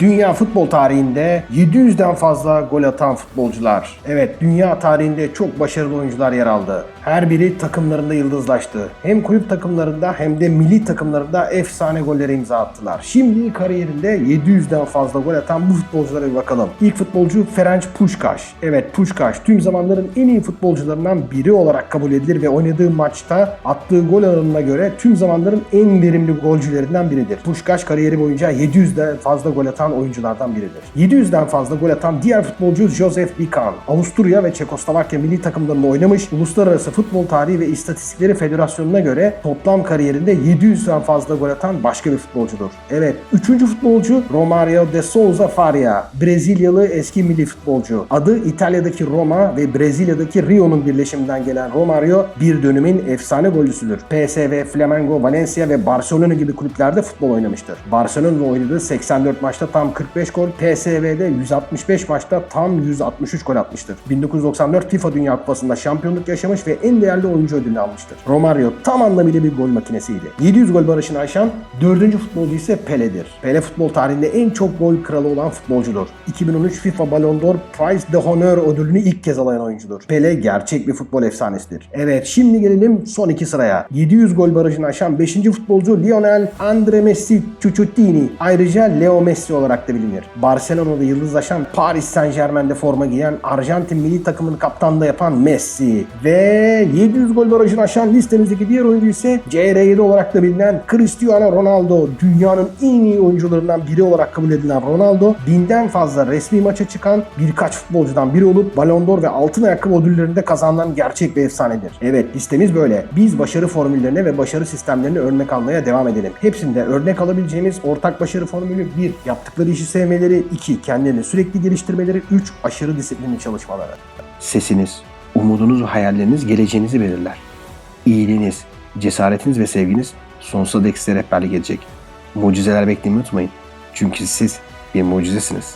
Dünya futbol tarihinde 700'den fazla gol atan futbolcular. Evet, dünya tarihinde çok başarılı oyuncular yer aldı. Her biri takımlarında yıldızlaştı. Hem kulüp takımlarında hem de milli takımlarında efsane gollere imza attılar. Şimdi kariyerinde 700'den fazla gol atan bu futbolculara bir bakalım. İlk futbolcu Ferenc Puskas. Evet, Puskas tüm zamanların en iyi futbolcularından biri olarak kabul edilir ve oynadığı maçta attığı gol oranına göre tüm zamanların en verimli golcülerinden biridir. Puskas kariyeri boyunca 700'den fazla gol atan oyunculardan biridir. 700'den fazla gol atan diğer futbolcu Josef Bican. Avusturya ve Çekoslovakya milli takımlarında oynamış. Uluslararası Futbol Tarihi ve İstatistikleri Federasyonu'na göre toplam kariyerinde 700'den fazla gol atan başka bir futbolcudur. Evet, üçüncü futbolcu Romario de Souza Faria. Brezilyalı eski milli futbolcu. Adı İtalya'daki Roma ve Brezilya'daki Rio'nun birleşiminden gelen Romario bir dönemin efsane golcüsüdür. PSV, Flamengo, Valencia ve Barcelona gibi kulüplerde futbol oynamıştır. Barcelona'da oynadığı 84 maçta tam 45 gol, PSV'de 165 maçta tam 163 gol atmıştır. 1994 FIFA Dünya Kupası'nda şampiyonluk yaşamış ve en değerli oyuncu ödülünü almıştır. Romario tam anlamıyla bir gol makinesiydi. 700 gol barışını aşan dördüncü futbolcu ise Pele'dir. Pele futbol tarihinde en çok gol kralı olan futbolcudur. 2013 FIFA Ballon d'Or Prize de Honneur ödülünü ilk kez alayan oyuncudur. Pele gerçek bir futbol efsanesidir. Evet şimdi gelelim son iki sıraya. 700 gol barajını aşan 5. futbolcu Lionel Andre Messi Ciuccittini. Ayrıca Leo Messi olarak da bilinir. Barcelona'da yıldızlaşan Paris Saint Germain'de forma giyen Arjantin milli takımının kaptanlığı da yapan Messi. Ve 700 gol barajını aşan listemizdeki diğer oyuncu ise CR7 olarak da bilinen Cristiano Ronaldo. Dünyanın en iyi oyuncularından biri olarak kabul edilen Ronaldo, binden fazla resmi maça çıkan birkaç futbolcudan biri olup Ballon d'Or ve altın ayakkabı ödüllerinde kazanan gerçek bir efsanedir. Evet listemiz böyle. Biz başarı formüllerine ve başarı sistemlerine örnek almaya devam edelim. Hepsinde örnek alabileceğimiz ortak başarı formülü 1. Yaptıkları işi sevmeleri 2. Kendilerini sürekli geliştirmeleri 3. Aşırı disiplinli çalışmaları. Sesiniz, umudunuz ve hayalleriniz geleceğinizi belirler. İyiliğiniz, cesaretiniz ve sevginiz sonsuza dek size rehberlik edecek. Mucizeler beklemeyi unutmayın. Çünkü siz bir mucizesiniz.